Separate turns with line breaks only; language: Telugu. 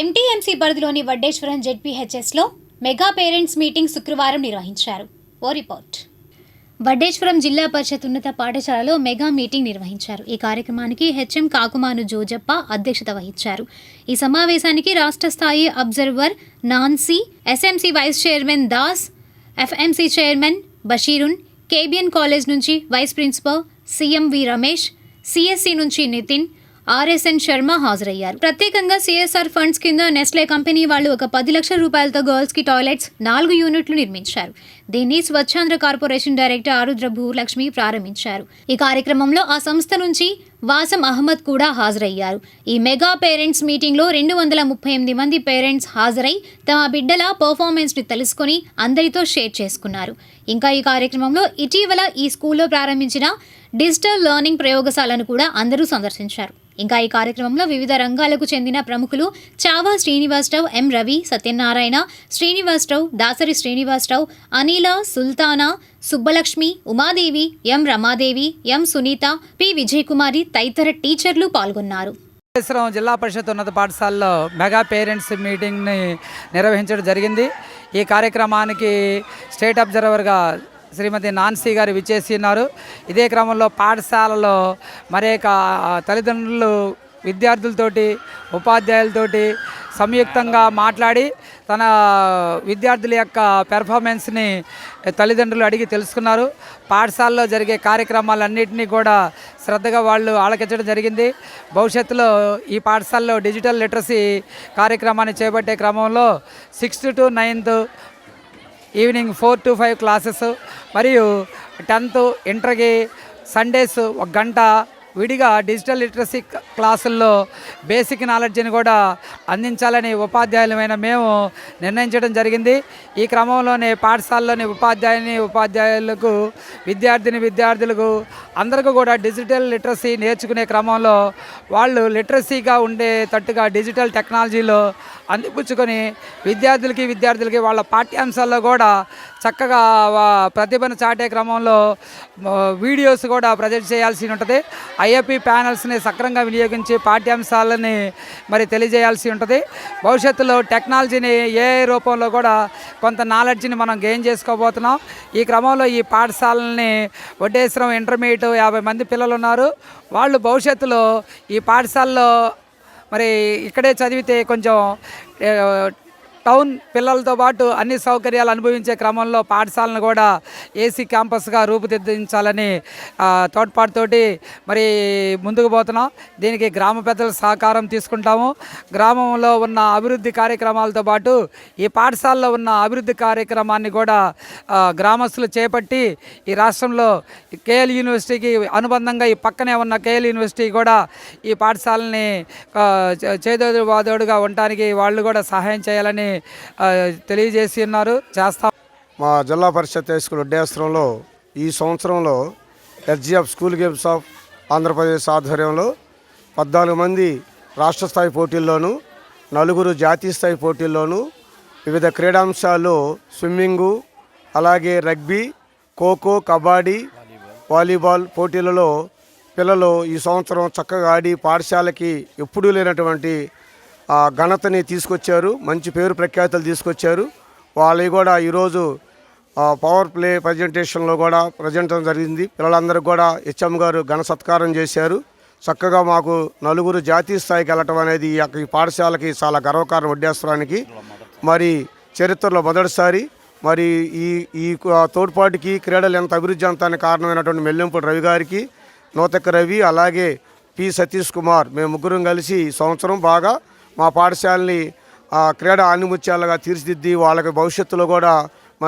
ఎంటీఎంసీ పరిధిలోని వడ్డేశ్వరం జెడ్పీహెచ్ఎస్లో మెగా పేరెంట్స్ మీటింగ్ శుక్రవారం నిర్వహించారు. ఓ రిపోర్ట్. వడ్డేశ్వరం జిల్లా పరిషత్ ఉన్నత పాఠశాలలో మెగా మీటింగ్ నిర్వహించారు. ఈ కార్యక్రమానికి హెచ్ఎం కాకుమాను జోజప్ప అధ్యక్షత వహించారు. ఈ సమావేశానికి రాష్ట్ర స్థాయి observer Nancy SMC vice chairman Das FMC chairman Basheerun KBN college నుంచి vice principal CMV Ramesh CSC నుంచి నితిన్ ఆర్ఎస్ఎన్ శర్మ హాజరయ్యారు. ప్రత్యేకంగా సిఎస్ఆర్ ఫండ్స్ కింద నెస్లే కంపెనీ వాళ్ళు ఒక పది లక్షల రూపాయలతో గర్ల్స్కి టాయిలెట్స్ నాలుగు యూనిట్లు నిర్మించారు. దీన్ని స్వచ్ఛాంధ్ర కార్పొరేషన్ డైరెక్టర్ ఆరుద్ర భూలక్ష్మి ప్రారంభించారు. ఈ కార్యక్రమంలో ఆ సంస్థ నుంచి వాసం అహ్మద్ కూడా హాజరయ్యారు. ఈ మెగా పేరెంట్స్ మీటింగ్లో రెండు వందల ముప్పై ఎనిమిది మంది పేరెంట్స్ హాజరై తమ బిడ్డల పర్ఫార్మెన్స్ని తెలుసుకుని అందరితో షేర్ చేసుకున్నారు. ఇంకా ఈ కార్యక్రమంలో ఇటీవల ఈ స్కూల్లో ప్రారంభించిన డిజిటల్ లెర్నింగ్ ప్రయోగశాలను కూడా అందరూ సందర్శించారు. ఇంకా ఈ కార్యక్రమంలో వివిధ రంగాలకు చెందిన ప్రముఖులు చావా శ్రీనివాసరావు ఎం Ravi Satyanarayana Srinivasarao Dasari Srinivasarao Anila Sultana Subbalakshmi Umadevi M Ramadevi M Sunitha P Vijayakumari తదితర టీచర్లు పాల్గొన్నారు.
కాళేశ్వరం జిల్లా పరిషత్ ఉన్నత పాఠశాలలో మెగా పేరెంట్స్ మీటింగ్ని నిర్వహించడం జరిగింది. ఈ కార్యక్రమానికి స్టేట్ అబ్జర్వర్గా శ్రీమతి నాన్సీ గారు విచ్చేసి ఉన్నారు. ఇదే క్రమంలో పాఠశాలలో మరేక తల్లిదండ్రులు విద్యార్థులతోటి ఉపాధ్యాయులతోటి సంయుక్తంగా మాట్లాడి తన విద్యార్థుల యొక్క పెర్ఫార్మెన్స్ని తల్లిదండ్రులు అడిగి తెలుసుకున్నారు. పాఠశాలలో జరిగే కార్యక్రమాలన్నింటినీ కూడా శ్రద్ధగా వాళ్ళు ఆలకించడం జరిగింది. భవిష్యత్తులో ఈ పాఠశాలలో డిజిటల్ లిటరసీ కార్యక్రమాన్ని చేపట్టే క్రమంలో sixth to ninth evening four to five classes మరియు టెన్త్ ఇంటర్కి సండేస్ ఒక గంట విడిగా డిజిటల్ లిటరసీ క్లాసుల్లో బేసిక్ నాలెడ్జ్ని కూడా అందించాలని ఉపాధ్యాయులమైన మేము నిర్ణయించడం జరిగింది. ఈ క్రమంలోనే పాఠశాలలోని ఉపాధ్యాయుని ఉపాధ్యాయులకు విద్యార్థిని విద్యార్థులకు అందరికీ కూడా డిజిటల్ లిటరసీ నేర్చుకునే క్రమంలో వాళ్ళు లిటరసీగా ఉండేటట్టుగా డిజిటల్ టెక్నాలజీలో అందిపుచ్చుకొని విద్యార్థులకి విద్యార్థులకి వాళ్ళ పాఠ్యాంశాల్లో కూడా చక్కగా ప్రతిభను చాటే క్రమంలో వీడియోస్ కూడా ప్రజెంట్ చేయాల్సి ఉంటుంది. ఐఎపి ప్యానల్స్ని సక్రంగా వినియోగించి పాఠ్యాంశాలని మరి తెలియజేయాల్సి ఉంటుంది. భవిష్యత్తులో టెక్నాలజీని ఏ రూపంలో కూడా కొంత నాలెడ్జ్ని మనం గెయిన్ చేసుకోబోతున్నాం. ఈ క్రమంలో ఈ పాఠశాలని వడ్డేశ్వరం ఇంటర్మీడియట్ యాభై మంది పిల్లలు ఉన్నారు వాళ్ళు భవిష్యత్తులో ఈ పాఠశాలలో మరి ఇక్కడే చదివితే కొంచెం టౌన్ పిల్లలతో పాటు అన్ని సౌకర్యాలు అనుభవించే క్రమంలో పాఠశాలను కూడా ఏసీ క్యాంపస్గా రూపుదిద్దించాలని తోడ్పాటుతోటి మరి ముందుకు పోతున్నాం. దీనికి గ్రామ పెద్దల సహకారం తీసుకుంటాము. గ్రామంలో ఉన్న అభివృద్ధి కార్యక్రమాలతో పాటు ఈ పాఠశాలలో ఉన్న అభివృద్ధి కార్యక్రమాన్ని కూడా గ్రామస్తులు చేపట్టి ఈ రాష్ట్రంలో కేఎల్ యూనివర్సిటీకి అనుబంధంగా ఈ పక్కనే ఉన్న కేఎల్ యూనివర్సిటీ కూడా ఈ పాఠశాలని చే- చేదోడు వాదోడుగా ఉండటానికి వాళ్ళు కూడా సహాయం చేయాలని తెలియజేసి ఉన్నారు. చేస్తాం
మా జిల్లా పరిషత్ హై స్కూల్ ఈ సంవత్సరంలో SGF school games of Andhra Pradesh ఆధ్వర్యంలో పద్నాలుగు మంది రాష్ట్ర స్థాయి పోటీల్లోనూ నలుగురు జాతీయ స్థాయి పోటీల్లోనూ వివిధ క్రీడాంశాల్లో స్విమ్మింగు అలాగే రగ్బీ ఖోఖో కబడ్డీ వాలీబాల్ పోటీలలో పిల్లలు ఈ సంవత్సరం చక్కగా ఆడి పాఠశాలకి ఎప్పుడూ లేనటువంటి ఆ, ఘనతని తీసుకొచ్చారు మంచి పేరు ప్రఖ్యాతులు తీసుకొచ్చారు. వాళ్ళవి కూడా ఈరోజు పవర్ ప్లే ప్రజెంటేషన్లో కూడా ప్రజెంటం జరిగింది. పిల్లలందరికీ కూడా హెచ్ఎం గారు ఘన సత్కారం చేశారు. చక్కగా మాకు నలుగురు జాతీయ స్థాయికి వెళ్ళటం అనేది ఈ పాఠశాలకి చాలా గర్వకారణం వడ్డేశ్వరానికి మరి చరిత్రలో మొదటిసారి మరి ఈ ఈ తోడ్పాటుకి క్రీడలు ఎంత అభివృద్ధి అంతానికి కారణమైనటువంటి మెల్లింపుడు రవి గారికి నూతక రవి అలాగే పి సతీష్ కుమార్ మేము ముగ్గురం కలిసి ఈ సంవత్సరం బాగా మా పాఠశాలని ఆ, క్రీడా ఆనిముత్యాలుగా తీర్చిదిద్ది వాళ్ళకి భవిష్యత్తులో కూడా